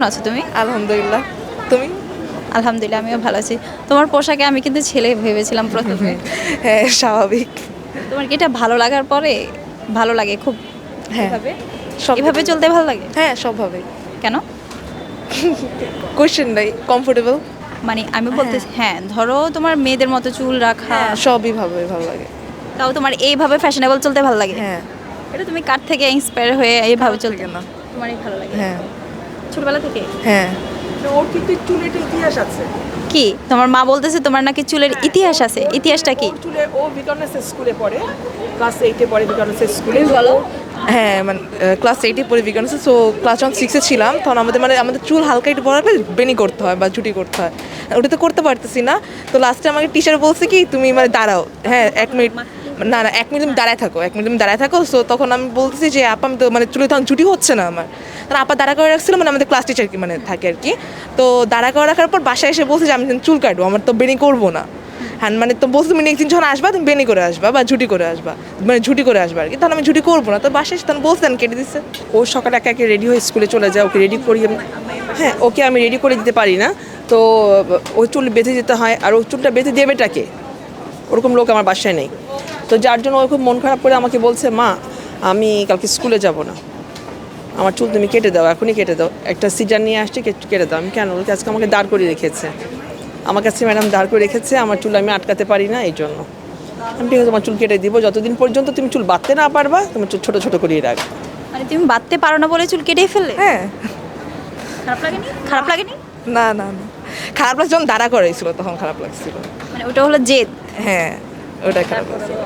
আছো তুমি? আলহামদুলিল্লাহ। তুমি? আলহামদুলিল্লাহ আমিও ভালো আছি। তোমার পোশাকে আমি কিন্তু ছেলে ভেবেছিলাম প্রথমে। হ্যাঁ স্বাভাবিক। তোমার কি এটা ভালো লাগার পরে ভালো লাগে খুব? হ্যাঁ। এভাবে? চলতে ভালো লাগে? হ্যাঁ সবভাবে কেন? কোয়েশ্চেন নাই কমফোর্টেবল মানে আমি বলতেছি হ্যাঁ ধরো তোমার মেয়েদের মতো চুল রাখা। হ্যাঁ সবই ভাবে ভালো লাগে। তাও তোমার এইভাবে ফ্যাশনেবল চলতে ভালো লাগে? হ্যাঁ। এটা তুমি কার থেকে ইন্সপায়ার হয়ে এইভাবে চলতে না। তোমারই ভালো লাগে? হ্যাঁ। ছোটবেলা থেকে? হ্যাঁ। ওর কিন্তু চুলের ইতিহাস আছে। কি? তোমার মা বলতেছে তোমার নাকি চুলের ইতিহাস আছে। ইতিহাসটা কি? চুলে ও বিকর্নেস স্কুলে পড়ে। ক্লাস এইটে পড়ে বিকর্নেস স্কুলে। বলো। হ্যাঁ মানে ক্লাস এইটে বিজ্ঞান আছে সো ক্লাস যখন সিক্সে ছিলাম তখন আমাদের মানে আমাদের চুল হালকা একটু বড় রাখলে বেনি করতে হয় বা ছুটি করতে হয়। ওটা তো করতে পারতেছি না। তো লাস্টে আমাকে টিচার বলছে কি তুমি মানে দাঁড়াও। হ্যাঁ এক মিনিট না না এক মিনিট তুমি দাঁড়ায় থাকো এক মিনিট তুমি দাঁড়ায় থাকো। সো তখন আমি বলতেছি যে আপা আমি তো মানে চুলে তখন ছুটি হচ্ছে না আমার। তখন আপা দাঁড়া করে রাখছিল মানে আমাদের ক্লাস টিচার কি মানে থাকে আর কি। তো দাঁড়া করে রাখার পর বাসায় এসে বলছে যে, আমি চুল কাটবো, আমার তো বেনি করব না। হ্যাঁ মানে তো বলছে, তুমি নেক্সট দিন যখন আসবা, তুমি বেনি করে আসবা বা ঝুটি করে আসবা। মানে ঝুটি করে আসবা আর কি। তাহলে আমি ঝুটি করব না। তো বাসায় এসে তখন বলছেন কেটে দিচ্ছে। ও সকালে একা একে রেডি হয়ে স্কুলে চলে যায়, ওকে রেডি করি হ্যাঁ ওকে আমি রেডি করে দিতে পারি না। তো ওই চুল বেঁধে যেতে হয়, আর ওই চুলটা বেঁধে দেবেটাকে ওরকম লোক আমার বাসায় নেই। তো যার জন্য ও খুব মন খারাপ করে আমাকে বলছে, মা, আমি কালকে স্কুলে যাব না। আমার চুল তুমি কেটে দাও এখনই কেটে দাও। একটা সিজার নিয়ে আসছে কেটে কেটে দাও। আমি কেন? বলছি, আজকে আমাকে দাঁড় করে রেখেছে। আমার কাছে ম্যাডাম দাঁড় করে রেখেছে আমার চুল আমি আটকাতে পারি না এই জন্য। আমি ঠিক আছে তোমার চুল কেটে দিব। যতদিন পর্যন্ত তুমি চুল বাঁধতে না পারবা তোমার চুল ছোটো ছোটো করিয়ে রাখবে। মানে তুমি বাঁধতে পারো না বলে চুল কেটেই ফেললে? হ্যাঁ। খারাপ লাগেনি? খারাপ লাগেনি? না না না। খারাপ লাগছে যখন দাঁড়া করাইছিল তখন খারাপ লাগছিল। মানে ওটা হলো জেদ। হ্যাঁ ওটা খারাপ লাগছিল।